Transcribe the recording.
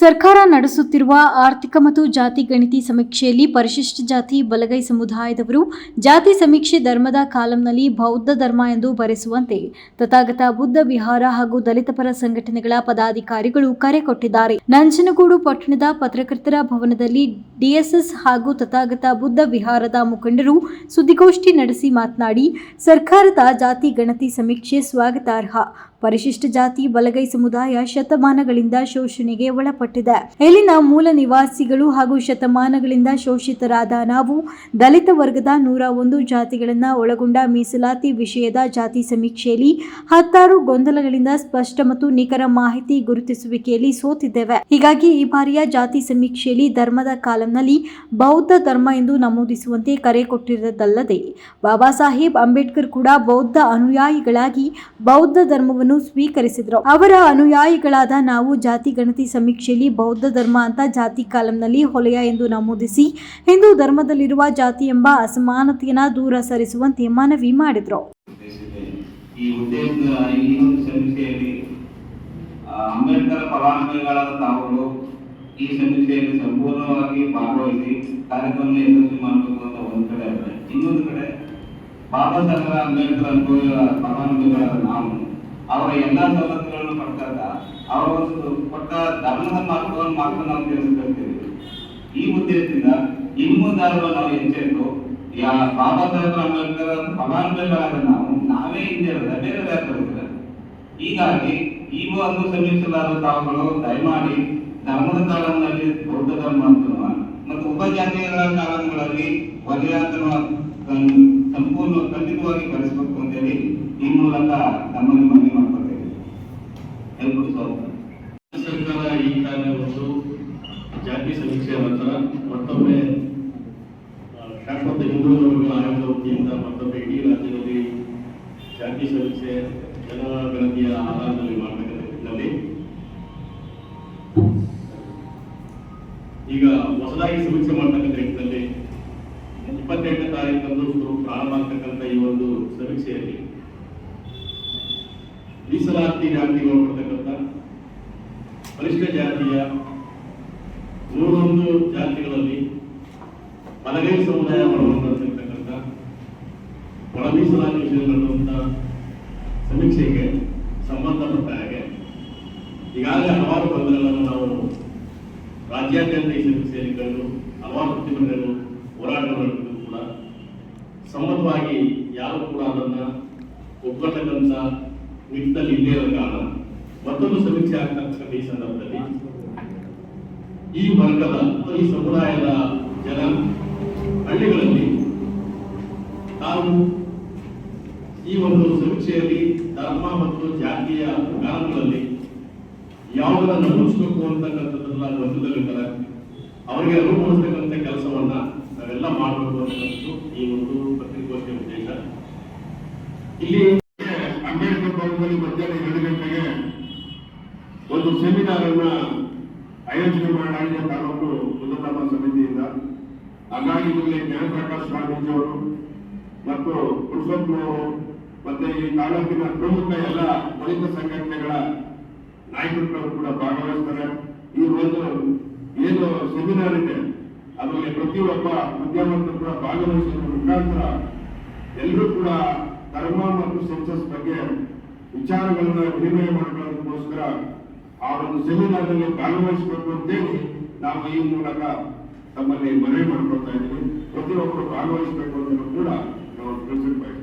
ಸರ್ಕಾರ ನಡೆಸುತ್ತಿರುವ ಆರ್ಥಿಕ ಮತ್ತು ಜಾತಿ ಗಣಿತಿ ಸಮೀಕ್ಷೆಯಲ್ಲಿ ಪರಿಶಿಷ್ಟ ಜಾತಿ ಬಲಗೈ ಸಮುದಾಯದವರು ಜಾತಿ ಸಮೀಕ್ಷೆ ಧರ್ಮದ ಕಾಲಂನಲ್ಲಿ ಬೌದ್ಧ ಧರ್ಮ ಎಂದು ಬರೆಸುವಂತೆ ತಥಾಗತ ಬುದ್ಧ ವಿಹಾರ ಹಾಗೂ ದಲಿತ ಪರ ಸಂಘಟನೆಗಳ ಪದಾಧಿಕಾರಿಗಳು ಕರೆ ಕೊಟ್ಟಿದ್ದಾರೆ. ನಂಜನಗೂಡು ಪಟ್ಟಣದ ಪತ್ರಕರ್ತರ ಭವನದಲ್ಲಿ ಡಿಎಸ್ಎಸ್ ಹಾಗೂ ತಥಾಗತ ಬುದ್ಧ ವಿಹಾರದ ಮುಖಂಡರು ಸುದ್ದಿಗೋಷ್ಠಿ ನಡೆಸಿ ಮಾತನಾಡಿ, ಸರ್ಕಾರದ ಜಾತಿ ಗಣತಿ ಸಮೀಕ್ಷೆ ಸ್ವಾಗತಾರ್ಹ. ಪರಿಶಿಷ್ಟ ಜಾತಿ ಬಲಗೈ ಸಮುದಾಯ ಶತಮಾನಗಳಿಂದ ಶೋಷಣೆಗೆ ಒಳಪಟ್ಟಿದೆ. ಇಲ್ಲಿನ ಮೂಲ ನಿವಾಸಿಗಳು ಹಾಗೂ ಶತಮಾನಗಳಿಂದ ಶೋಷಿತರಾದ ನಾವು ದಲಿತ ವರ್ಗದ ನೂರ ಒಂದು ಜಾತಿಗಳನ್ನ ಒಳಗೊಂಡ ಮೀಸಲಾತಿ ವಿಷಯದ ಜಾತಿ ಸಮೀಕ್ಷೆಯಲ್ಲಿ ಹತ್ತಾರು ಗೊಂದಲಗಳಿಂದ ಸ್ಪಷ್ಟ ಮತ್ತು ನಿಖರ ಮಾಹಿತಿ ಗುರುತಿಸುವಿಕೆಯಲ್ಲಿ ಸೋತಿದ್ದೇವೆ. ಹೀಗಾಗಿ ಈ ಬಾರಿಯ ಜಾತಿ ಸಮೀಕ್ಷೆಯಲ್ಲಿ ಧರ್ಮದ ಕಾಲಂನಲ್ಲಿ ಬೌದ್ಧ ಧರ್ಮ ಎಂದು ನಮೂದಿಸುವಂತೆ ಕರೆ ಕೊಟ್ಟಿರುವುದಲ್ಲದೆ ಬಾಬಾ ಸಾಹೇಬ್ ಅಂಬೇಡ್ಕರ್ ಕೂಡ ಬೌದ್ಧ ಅನುಯಾಯಿಗಳಾಗಿ ಬೌದ್ಧ ಧರ್ಮವನ್ನು ಸ್ವೀಕರಿಸಿದ್ರು. ಅವರ ಅನುಯಾಯಿಗಳಾದ ನಾವು ಜಾತಿ ಗಣತಿ ಸಮೀಕ್ಷೆಯಲ್ಲಿ ಬೌದ್ಧ ಧರ್ಮ ಅಂತ ಜಾತಿ ಕಾಲಂನಲ್ಲಿ ಹೊಲೆಯ ಎಂದು ನಮೂದಿಸಿ, ಹಿಂದೂ ಧರ್ಮದಲ್ಲಿರುವ ಜಾತಿ ಎಂಬ ಅಸಮಾನತೆಯನ್ನು ದೂರ ಸರಿಸುವಂತೆ ಮನವಿ ಮಾಡಿದ್ರು. ಅಂಬೇಡ್ಕರ್ ಫಲಾನುಭವಿಗಳಾದ ತಾವುಗಳು ಈ ಸಮೀಕ್ಷೆಯಲ್ಲಿ ಸಂಪೂರ್ಣವಾಗಿ ಭಾಗವಹಿಸಿ ಕಾರ್ಯಕ್ರಮ ಯಶಸ್ವಿ ಮಾಡಬೇಕು ಅಂತ ಒಂದು ಕಡೆ ಇನ್ನೊಂದು ಕಡೆ ಬಾಬಾ ಸಾಹೇಬ್ ಅಂಬೇಡ್ಕರ್ ಅನುಭವಿಗಳ ಫಲಾನುಭವಿಗಳಾದ ನಾವು ಅವರ ಎಲ್ಲಾ ಸವಲತ್ತುಗಳನ್ನು ಪಡ್ದಾಗ ಅವರ ಒಂದು ಕೊಟ್ಟ ಧರ್ಮದ ಮಾರ್ಗವನ್ನು ಮಾತ್ರ ನಾವು ತಿಳಿಸ್ಕೊಳ್ತೀವಿ ಈ ಉದ್ದೇಶದಿಂದ ಇನ್ನು ಮುಂದಾರುವ ನಾವು ಎಚ್ಚೆತ್ತು, ಯಾ ಬಾಬಾ ಸಾಹೇಬ್ ಅಂಬೇಡ್ಕರ್ ಫಲಾನುಭವಿಗಳಾದ ನಾವು, ನಾವೇ ಹಿಂದಿರದ ಬೇರೆ ವ್ಯಾಪಾರಿದ್ದಾರೆ ಹೀಗಾಗಿ ಈ ಒಂದು ಸಮೀಕ್ಷೆಲಾದ ತಾವುಗಳು ದಯಮಾಡಿ ಧರ್ಮದ ಕಾಲಂನಲ್ಲಿ ಬೌದ್ಧ ಧರ್ಮ ಅಂತ ಮತ್ತು ಉಪಜಾತಿಗಳ ಕಾಲಂಗಳಲ್ಲಿ ವಲಯ ಅಂತನೂ ಅದನ್ನು ಸಂಪೂರ್ಣ ಖಂಡಿತವಾಗಿ ಕಲಿಸಬೇಕು ಅಂತೇಳಿ ಈ ಮೂಲಕ ನಮ್ಮಲ್ಲಿ ಸರ್ಕಾರ ಈ ಒಂದು ಜಾತಿ ಸಮೀಕ್ಷೆ ನಂತರ ಮತ್ತೊಮ್ಮೆ ಶಾಶ್ವತ ಹಿಂದೂ ಧರ್ಮಗಳ ಆಯೋಗದ ವತಿಯಿಂದ ಮತ್ತೊಮ್ಮೆ ಇಡೀ ರಾಜ್ಯದಲ್ಲಿ ಜಾತಿ ಸಮೀಕ್ಷೆ, ಜನಗಣತಿಯ ಆಧಾರದಲ್ಲಿ ಮಾಡತಕ್ಕಂಥ ನಿಟ್ಟಿನಲ್ಲಿ ಈಗ ಹೊಸದಾಗಿ ಸಮೀಕ್ಷೆ ಮಾಡ್ತಕ್ಕಂಥ ನಿಟ್ಟಿನಲ್ಲಿ ಇಪ್ಪತ್ತೆಂಟನೇ ತಾರೀಕಂದು ಪ್ರಾರಂಭ ಆಗ್ತಕ್ಕಂಥ ಈ ಒಂದು ಸಮೀಕ್ಷೆಯಲ್ಲಿ ಮೀಸಲಾತಿ ಜಾತಿಗೆ ಪರಿಷ್ಠ ಜಾತಿಯ ನೂರೊಂದು ಜಾತಿಗಳಲ್ಲಿ ಬಲಗೈ ಸಮುದಾಯ ಒಳಗೊಂಡಿರ್ತಕ್ಕಂಥ ಒಳ ಮೀಸಲಾತಿ ವಿಷಯಗಳಿರುವಂಥ ಸಮೀಕ್ಷೆಗೆ ಸಂಬಂಧಪಟ್ಟ ಹಾಗೆ ಈಗಾಗಲೇ ಹಲವಾರು ಗೊಂದಲಗಳನ್ನು ನಾವು ರಾಜ್ಯಾದ್ಯಂತ ಈ ಸಮೀಕ್ಷೆಯಲ್ಲಿ ಕಂಡು ಹಲವಾರು ಪ್ರತಿಭಟನೆಗಳು ಹೋರಾಟಗಳು ಕೂಡ ಸಮ್ಮತವಾಗಿ ಯಾರು ಕೂಡ ಅದನ್ನ ಒಪ್ಪತಕ್ಕಂಥ ನಿಟ್ಟಿನಲ್ಲಿ ಇಲ್ಲೇ ಇರೋ ಕಾರಣ ಮತ್ತೊಂದು ಸಮೀಕ್ಷೆ ಆಗ್ತಕ್ಕಂಥ ಈ ಸಂದರ್ಭದಲ್ಲಿ, ಈ ವರ್ಗದ ಈ ಸಮುದಾಯದ ಜನ ಹಳ್ಳಿಗಳಲ್ಲಿ ತಾವು ಈ ಒಂದು ಸಮೀಕ್ಷೆಯಲ್ಲಿ ಧರ್ಮ ಮತ್ತು ಜಾತಿಯ ಕಾರಣಗಳಲ್ಲಿ ಯಾವುದನ್ನ ನಮೂದಿಸಬೇಕು ಅಂತಕ್ಕಂಥದ್ದನ್ನ ಗೊಂದಲವಿರ್ತಾರೆ ಅವರಿಗೆ ಅನುಭವಿಸ್ತಕ್ಕಂಥ ಕೆಲಸವನ್ನ ನಾವೆಲ್ಲ ಮಾಡಬೇಕು ಅಂತಕ್ಕಂಥದ್ದು ಈ ಒಂದು ಪತ್ರಿಕೋಷ್ಠಿಯ ಉದ್ದೇಶ. ಇಲ್ಲಿ ಅಂಬೇಡ್ಕರ್ ಭವನದಲ್ಲಿ ಮಧ್ಯಾಹ್ನ ಸೆಮಿನಾರ್ ಅನ್ನ ಆಯೋಜನೆ ಮಾಡಲಾಗಿದೆ ತಾಲೂಕು ಬುದ್ಧಧರ್ಮ ಸಮಿತಿಯಿಂದ. ಹಾಗಾಗಿ ಇಲ್ಲಿ ಜ್ಞಾನಪ್ರಕಾಶ್ ಸ್ವಾಮೀಜಿ ಅವರು ಮತ್ತು ಪುರುಷೋತ್ತಮವರು ಮತ್ತೆ ಈ ತಾಲೂಕಿನ ಪ್ರಮುಖ ಎಲ್ಲ ದಲಿತ ಸಂಘಟನೆಗಳ ನಾಯಕರುಗಳು ಕೂಡ ಭಾಗವಹಿಸ್ತಾರೆ. ಈ ಒಂದು ಏನು ಸೆಮಿನಾರ್ ಇದೆ, ಅದರಲ್ಲಿ ಪ್ರತಿಯೊಬ್ಬ ವಿದ್ಯಾವಂತರು ಕೂಡ ಭಾಗವಹಿಸುವ ಮುಖಾಂತರ ಎಲ್ಲರೂ ಕೂಡ ಧರ್ಮ ಮತ್ತು ಸೆನ್ಸಸ್ ಬಗ್ಗೆ ವಿಚಾರಗಳನ್ನ ವಿನಿಮಯ ಮಾಡ್ಕೊಳ್ಳೋದಕ್ಕೋಸ್ಕರ ಆ ಒಂದು ಸೆಮಿನಾರ್ನಲ್ಲಿ ಭಾಗವಹಿಸಬೇಕು ಅಂತೇಳಿ ನಾವು ಈ ಮೂಲಕ ತಮ್ಮಲ್ಲಿ ಮನವಿ ಮಾಡ್ಕೊಳ್ತಾ ಇದ್ದೀವಿ. ಪ್ರತಿಯೊಬ್ಬರು ಭಾಗವಹಿಸಬೇಕು ಅನ್ನೋದು ಕೂಡ ನಾವು ತಿಳಿಸಿರ್ಬೇಕು.